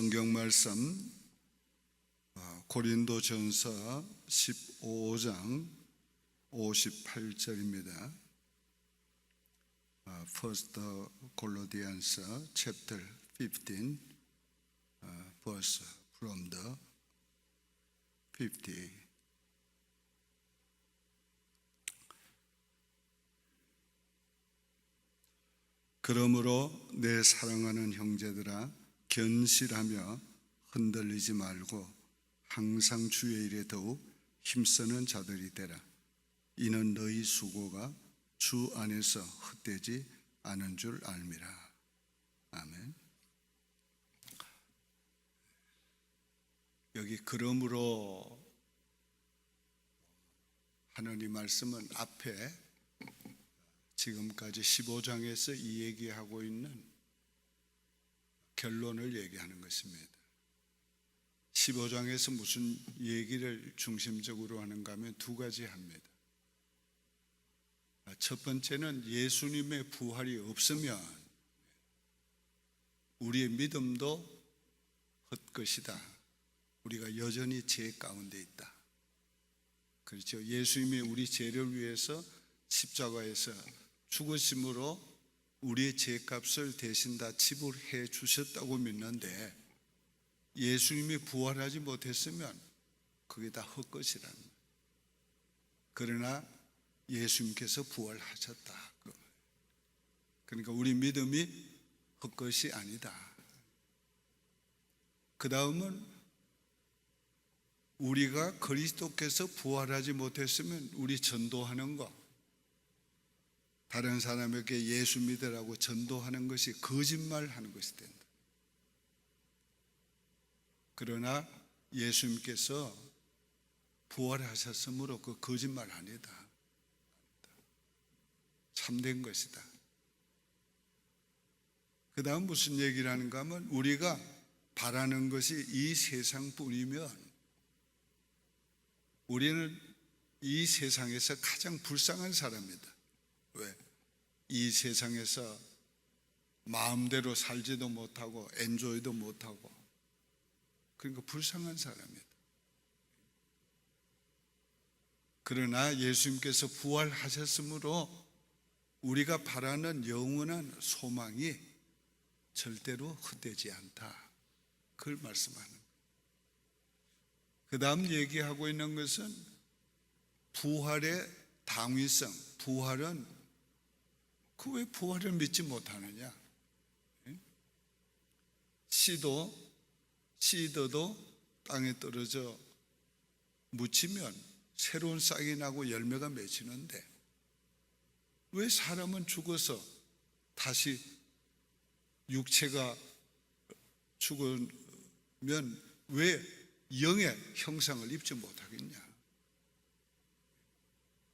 성경 말씀 어, 고린도 전서 15장 58절입니다. 어, First Corinthians chapter 15 uh, verse from the 50 그러므로 내 사랑하는 형제들아 견실하며 흔들리지 말고 항상 주의 일에 더욱 힘쓰는 자들이 되라. 이는 너희 수고가 주 안에서 헛되지 않은 줄 알미라. 아멘. 여기 그러므로 이 말씀은 앞에 지금까지 15장에서 이 얘기하고 있는 결론을 얘기하는 것입니다. 15장에서 무슨 얘기를 중심적으로 하는가 하면 두 가지 합니다. 첫 번째는 예수님의 부활이 없으면 우리의 믿음도 헛것이다. 우리가 여전히 죄 가운데 있다. 그렇죠. 예수님이 우리 죄를 위해서 십자가에서 죽으심으로 우리의 죄값을 대신 다 지불해 주셨다고 믿는데 예수님이 부활하지 못했으면 그게 다 헛것이라는 거예요. 그러나 예수님께서 부활하셨다. 그러니까 우리 믿음이 헛것이 아니다. 그 다음은 우리가 그리스도께서 부활하지 못했으면 우리 전도하는 것, 다른 사람에게 예수 믿으라고 전도하는 것이 거짓말하는 것이 된다. 그러나 예수님께서 부활하셨으므로 그 거짓말 아니다. 참된 것이다. 그 다음 무슨 얘기를 하는가 하면 우리가 바라는 것이 이 세상 뿐이면 우리는 이 세상에서 가장 불쌍한 사람이다. 왜? 이 세상에서 마음대로 살지도 못하고 엔조이도 못하고 그러니까 불쌍한 사람이다. 그러나 예수님께서 부활하셨으므로 우리가 바라는 영원한 소망이 절대로 헛되지 않다. 그걸 말씀하는. 그 다음 얘기하고 있는 것은 부활의 당위성, 부활은 그 왜 부활을 믿지 못하느냐? 씨도 씨더도 땅에 떨어져 묻히면 새로운 싹이 나고 열매가 맺히는데 왜 사람은 죽어서 다시 육체가 죽으면 왜 영의 형상을 입지 못하겠냐?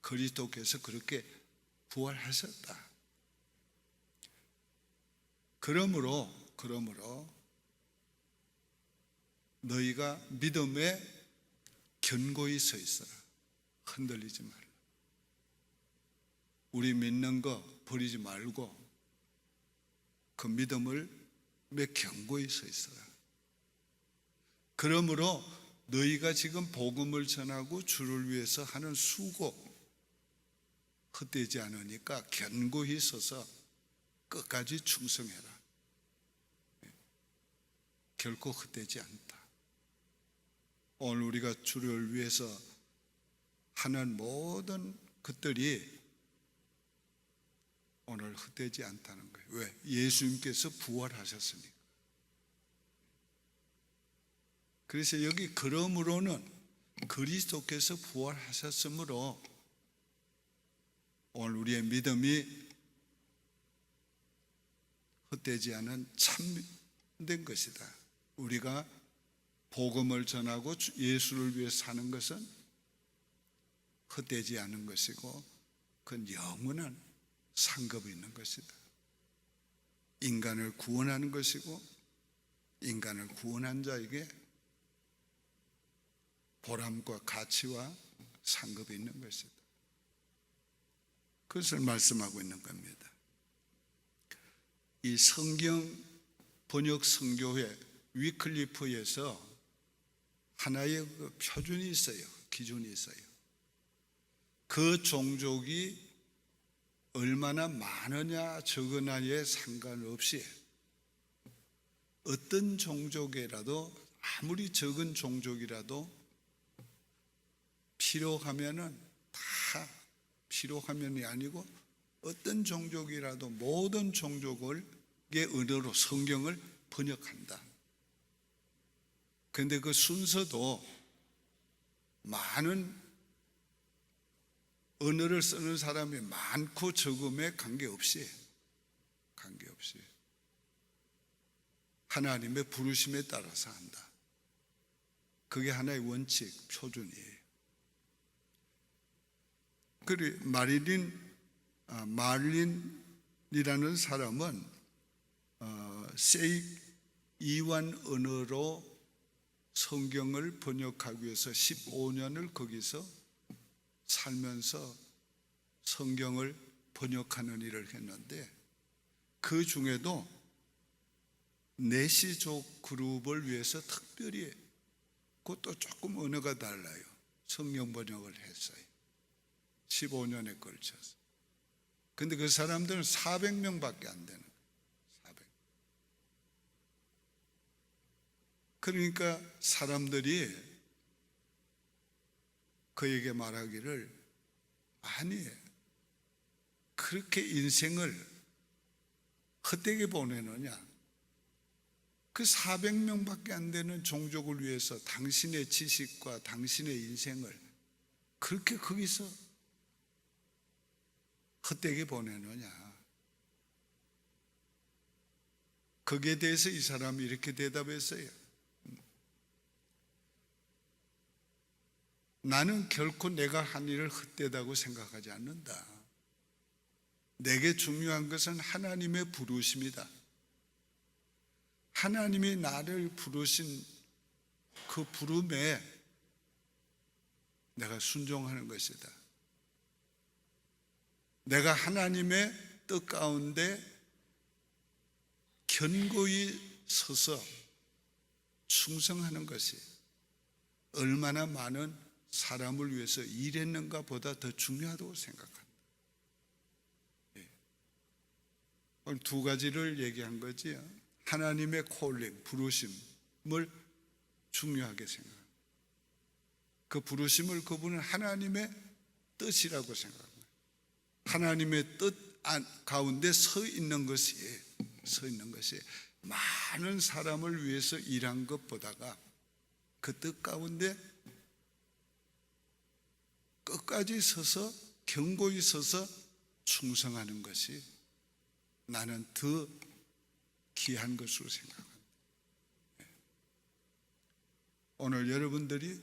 그리스도께서 그렇게 부활하셨다. 그러므로 그러므로 너희가 믿음에 견고히 서 있어라. 흔들리지 말라. 우리 믿는 거 버리지 말고 그 믿음을 매 견고히 서 있어라. 그러므로 너희가 지금 복음을 전하고 주를 위해서 하는 수고 헛되지 않으니까 견고히 서서 끝까지 충성해라. 결코 헛되지 않다. 오늘 우리가 주를 위해서 하는 모든 것들이 오늘 헛되지 않다는 거예요. 왜? 예수님께서 부활하셨으니까. 그래서 여기 그러므로는 그리스도께서 부활하셨으므로 오늘 우리의 믿음이 헛되지 않은 참된 것이다. 우리가 복음을 전하고 예수를 위해 사는 것은 헛되지 않은 것이고 그건 영원한 상급이 있는 것이다. 인간을 구원하는 것이고 인간을 구원한 자에게 보람과 가치와 상급이 있는 것이다. 그것을 말씀하고 있는 겁니다. 이 성경 번역 성교회 위클리프에서 하나의 그 표준이 있어요. 기준이 있어요. 그 종족이 얼마나 많으냐 적으냐에 상관없이 어떤 종족이라도 아무리 적은 종족이라도 필요하면은 다 필요하면이 아니고 어떤 종족이라도 모든 종족을 의 언어로 성경을 번역한다. 근데 그 순서도 많은 언어를 쓰는 사람이 많고 적음에 관계없이 관계없이 하나님의 부르심에 따라서 한다. 그게 하나의 원칙, 표준이에요. 그리 마릴린 아, 말린이라는 사람은 어, 세익 이완 언어로 성경을 번역하기 위해서 15년을 거기서 살면서 성경을 번역하는 일을 했는데 그 중에도 내시족 그룹을 위해서 특별히 그것도 조금 언어가 달라요. 성경 번역을 했어요. 15년에 걸쳐서. 근데 그 사람들은 400명밖에 안 되는 거예요. 400. 그러니까 사람들이 그에게 말하기를 아니 그렇게 인생을 헛되게 보내느냐? 그 400명밖에 안 되는 종족을 위해서 당신의 지식과 당신의 인생을 그렇게 거기서 헛되게 보내느냐? 거기에 대해서 이 사람이 이렇게 대답했어요 나는 결코 내가 한 일을 헛되다고 생각하지 않는다. 내게 중요한 것은 하나님의 부르심이다. 하나님이 나를 부르신 그 부름에 내가 순종하는 것이다. 내가 하나님의 뜻 가운데 견고히 서서 충성하는 것이 얼마나 많은 사람을 위해서 일했는가 보다 더 중요하다고 생각한다. 예. 오늘 두 가지를 얘기한 거지. 하나님의 콜링, 부르심을 중요하게 생각합니다. 그 부르심을 그분은 하나님의 뜻이라고 생각합니다. 하나님의 뜻 가운데 서 있는 것이 서 있는 것이 많은 사람을 위해서 일한 것보다가 그 뜻 가운데 끝까지 서서 견고히 서서 충성하는 것이 나는 더 귀한 것으로 생각합니다. 오늘 여러분들이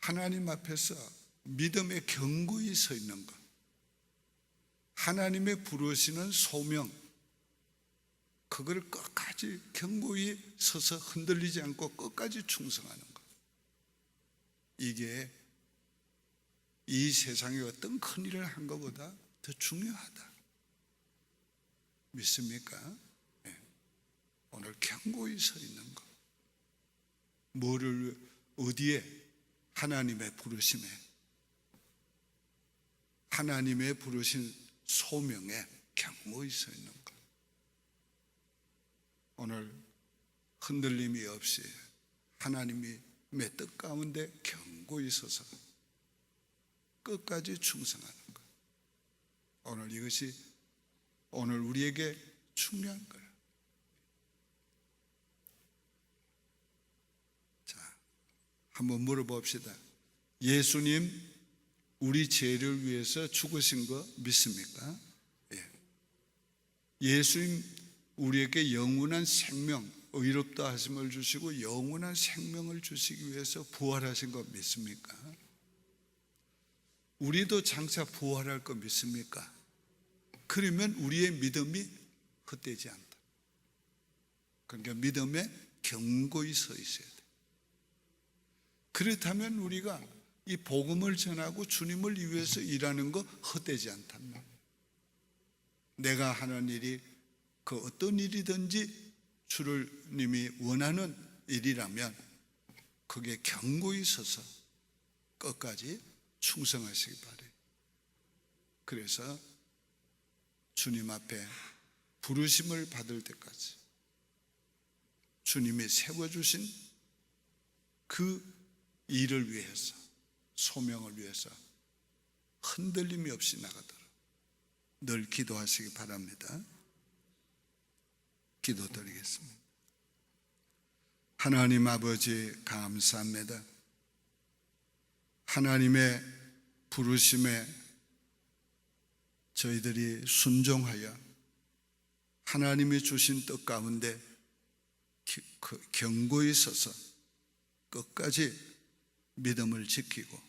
하나님 앞에서 믿음에 견고히 서 있는 것, 하나님의 부르시는 소명, 그걸 끝까지 견고히 서서 흔들리지 않고 끝까지 충성하는 것. 이게 이 세상에 어떤 큰 일을 한 것보다 더 중요하다. 믿습니까? 네. 오늘 견고히 서 있는 것. 뭐를 어디에 하나님의 부르심에 하나님의 부르신 소명에 견고히 서 있는 것. 오늘 흔들림이 없이 하나님이 뜻 가운데 견고히 서서 끝까지 충성하는 것. 오늘 이것이 오늘 우리에게 중요한 거예요. 자, 한번 물어봅시다. 예수님 우리 죄를 위해서 죽으신 거 믿습니까? 예. 예수님 우리에게 영원한 생명, 의롭다 하심을 주시고 영원한 생명을 주시기 위해서 부활하신 거 믿습니까? 우리도 장차 부활할 거 믿습니까? 그러면 우리의 믿음이 헛되지 않다. 그러니까 믿음에 견고히 서 있어야 돼. 그렇다면 우리가 이 복음을 전하고 주님을 위해서 일하는 거 헛되지 않단 말이에요. 내가 하는 일이 그 어떤 일이든지 주를 님이 원하는 일이라면 그게 경고히 서서 끝까지 충성하시기 바래요. 그래서 주님 앞에 부르심을 받을 때까지 주님이 세워주신 그 일을 위해서 소명을 위해서 흔들림이 없이 나가도록 늘 기도하시기 바랍니다. 기도드리겠습니다. 하나님 아버지 감사합니다. 하나님의 부르심에 저희들이 순종하여 하나님이 주신 뜻 가운데 기- 그 경고에 서서 끝까지 믿음을 지키고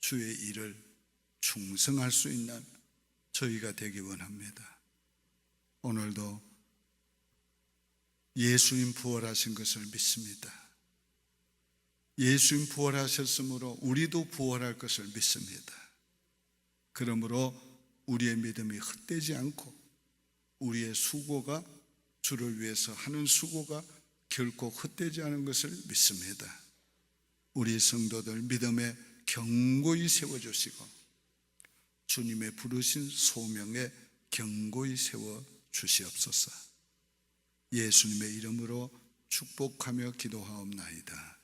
주의 일을 충성할 수 있는 저희가 되기 원합니다. 오늘도 예수님 부활하신 것을 믿습니다. 예수님 부활하셨으므로 우리도 부활할 것을 믿습니다. 그러므로 우리의 믿음이 헛되지 않고 우리의 수고가 주를 위해서 하는 수고가 결코 헛되지 않은 것을 믿습니다. 우리 성도들 믿음에 경고히 세워주시고 주님의 부르신 소명에 경고히 세워 주시옵소서. 예수님의 이름으로 축복하며 기도하옵나이다.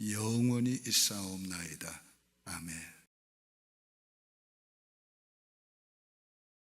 영원히 있사옵나이다. 아멘.